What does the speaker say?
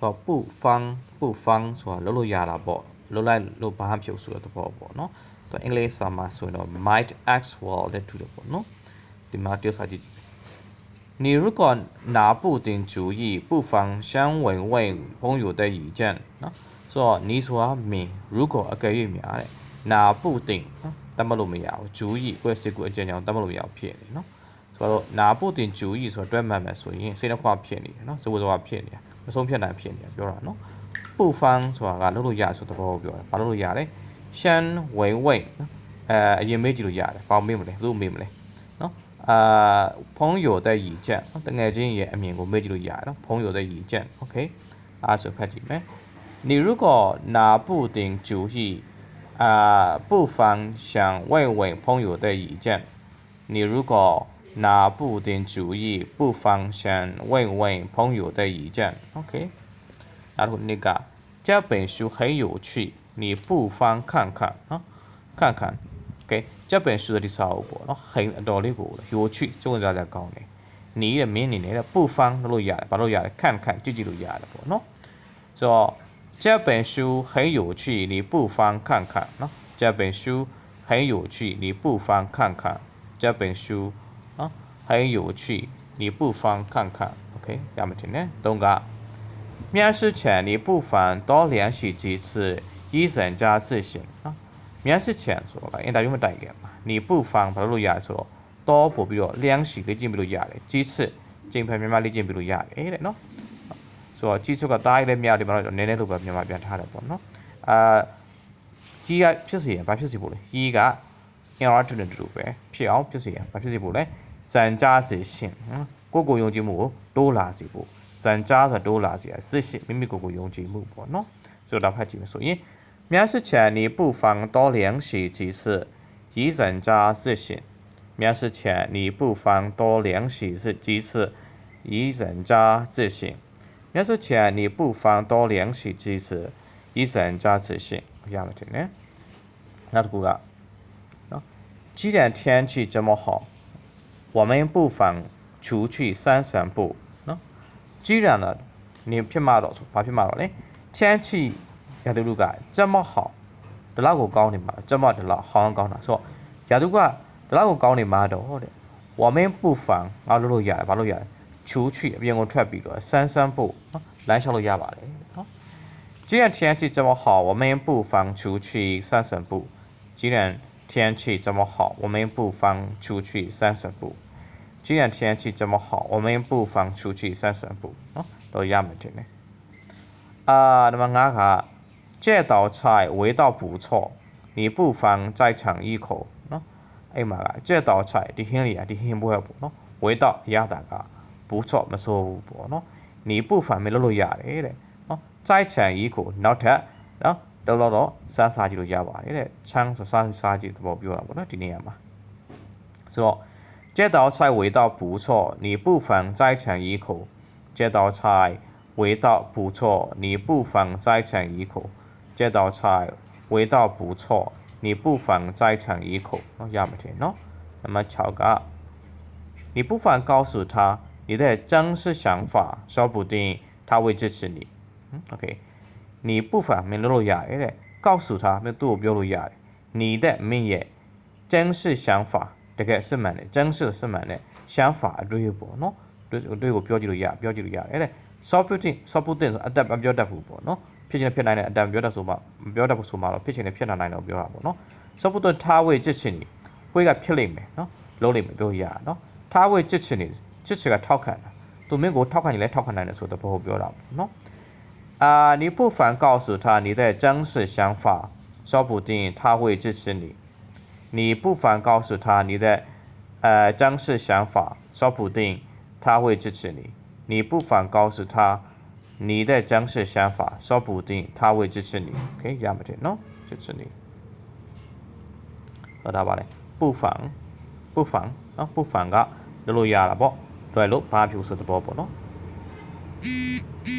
တော့ပုဖန်းပုဖန်းဆိုတာလုံးလို့ရတာပေါ့လုံးလိုက်လို့ဘာမှမဖြစ်ဘူးဆိုတဲ့သဘောပေါ့နော်သူအင်္ဂလိပ်စာမှာဆိုရင်တော့ might as well တဲ့တူတယ်ပေါ့နော်ဒီမှာတယောက်စာကြည့်你如果拿不定主意，不妨先问问朋友的意见。နော်ဆိုတော့你ဆိုတာမင်း如果အကယ်၍များတဲ့拿不定နော်တတ်မလို့မရဘူး主意ကိုယ်စစ်ကိုအကျဉ်းချောင်းတတ်မလို့မရဘူးဖြစ်နေနော်ဆိုတော့拿不定主意ဆိုတော့တွဲမှတ်မယ်ဆိုရင်စိတ်နှခွဖြစ်နေတ ယ်နော်စဝစဝဖြစ်နေတယ်မဆုံးဖြတ်နိုင်ဖြစ်နေတယ်ပြောတာနော်ပူဖန်းဆိုတာကလုပ်လို့ရဆိုတဲ့ဘောကိုပြောတယ်ဘာလုပ်လို့ရလဲရှမ်းဝိန်ဝိန်နော်အဲအရင်မေးကြည့်လို့ရတယ်ဘာမေးမလဲဘယ်လိုမေးမလဲနော်အာဖုံးရိုတဲ့ရည်ချက်နော်တငယ်ချင်းရဲ့အမြင်ကိုမေးကြည့်လို့ရတယ်နော်ဖုံးရိုတဲ့ရည်ချက်โอเคအားဆိုဖတ်ကြည့်မယ်你如果拿不定主意啊不妨想问问朋友的意见你如果 拿不定主意，不方向，问问朋友的意见。OK，然后那个这本书很有趣，你不妨看看啊，看看。OK，这本书的啥不？那很道理不？有趣，这个大家讲的。你的名你的不妨录下来，把录下来看看，记记录下来不？喏，说这本书很有趣，你不妨看看。喏，这本书很有趣，你不妨看看。这本书。နော်很有趣你不妨看看 OK ရမယ်ထင်တယ်သုံးက面试前你不妨多练习几次以增加自信နော်面试前ဆိုတော့အင်တာဗျူးမတိုင်ခင်မှာ你不妨ဘာလို့လို့ရလဲဆိုတော့တော့ပို့ပြီးတော့လျန်းစီလေ့ကျင့်ပြီးလို့ရတယ်ကြီးစစ်ကျင့်ဖန်မြန်မာလေ့ကျင့်ပြီးလို့ရတယ်တဲ့နော်ဆိုတော့ကြီးစုကတားရည်လည်းမြောက်တယ်မှာတော့နည်းနည်းလို့ပဲမြန်မာပြန်ထားတယ်ပေါ့နော်အာကြီးကဖြစ်စီရင်ဘာဖြစ်စီဖို့လဲကြီးကအင်အားတူနေတူပဲဖြစ်အောင်ဖြစ်စီရင်ဘာဖြစ်စီဖို့လဲ ဇန်ကြားစီရှင်ကိုကိုယုံကြည်မှုကိုတိုးလာစီဖို့ဇန်ကြားဆိုတိုးလာစီရစစ်ရှင်မိမိကိုကိုယုံကြည်မှုပေါ့နော်ဆိုတော့ဖတ်ကြည့်မယ်ဆိုရင်面试前你不妨多练习几次以增加自信面试前你不妨多练习几次以增加自信面试前你不妨多练习几次以增加自信ရမယ်တင်တယ်နောက်တစ်ခုကနော်既然天气这么好 我们不妨出去散散步နော်既然呢你ဖြစ်မှာတော့ဆိုဘာဖြစ်မှာတော့လဲ天气ရာသီဥတုက这么好ဒီလောက်ကိုကောင်းနေမှာ这么ဒီလောက်ဟောင်းကောင်းတာဆိုတော့ရာသီဥတုကဒီလောက်ကိုကောင်းနေမှာတော့တဲ့我们不妨ငါလို့လို့ရတယ်ဘာလို့ရတယ်ချူချီအပြင်ကိုထွက်ပြီးတော့ဆန်းဆန်းဖို့နော်လမ်းလျှောက်လို့ရပါတယ်နော်既然天气这么好我们不妨出去散散步既然 天气这么好我们不妨出去散散步既然天气这么好我们不妨出去散散步နော်တော့ရမယ်တင်တယ်အာနံပါတ်5က这道菜味道不错你不妨再尝一口နော်အဲ့မှာက这道菜ဒီဟင်းလေးอ่ะဒီဟင်းပွဲပေါ့နော်味道ရတာက不错မဆိုးဘူးပေါ့နော်你不妨မလုပ်လို့ရတယ်တဲ့နော်再尝一口နောက်ထပ်နော် လောက်လောက်တော့စားစားကြည့်လို့ရပါတယ်တဲ့ chance စားစားကြည့်သဘောပြောတာပေါ့နော်ဒီနေရာမှာဆိုတော့街道菜味道不错你不妨再尝一口街道菜味道不错你不妨再尝一口街道菜味道不错你不妨再尝一口နော်ရမှာတယ်နော်နံပါတ်6က你不妨告诉他你的真实想法说不定他会支持你 OK နီပုဖာမင်းလုပ်လို့ရတယ်တဲ့ကောက်ဆူထားမင်းသူ့ကိုပြောလို့ရတယ်နီတဲ့မင်းရဲ့ကျန်းစစ်ရှမ်းဖာတကယ်စစ်မှန်တယ်ကျန်းစစ်စစ်မှန်တယ်ရှမ်းဖာအတွေ့ပေါ့နော်တွေ့ကိုပြောကြည့်လို့ရပြောကြည့်လို့ရတယ်အဲ့ဒါ Soputin Soputin ဆိုအတက်မပြောတတ်ဘူးပေါ့နော်ဖြစ်ချင်းဖြစ်နိုင်တဲ့အတက်မပြောတတ်ဆိုမှမပြောတတ်ဘူးဆိုမှတော့ဖြစ်ချင်းလည်းဖြစ်နိုင်တယ်လို့ပြောတာပေါ့နော် Soputin ထားဝေကြစ်ချင်းဝေကဖြစ်လိမ့်မယ်နော်လုံးလိမ့်မယ်ပြောရတာနော်ထားဝေကြစ်ချင်းကြစ်ချင်းကထောက်ခံတာသူမင်းကိုထောက်ခံရင်လည်းထောက်ခံနိုင်တယ်ဆိုတော့ဘောပြောတာပေါ့နော် 啊，你不妨告诉他你的真实想法，说不定他会支持你。你不妨告诉他你的呃真实想法，说不定他会支持你。你不妨告诉他你的真实想法，说不定他会支持你。OK，ရမှာတယ်နော်支持你。ဟောတာပါလေ不妨不妨နော်不妨ကလို့လို့ရတာပေါ့တွေ့လို့ဘာဖြစ်ဆိုတဲ့ဘောပေါ့နော်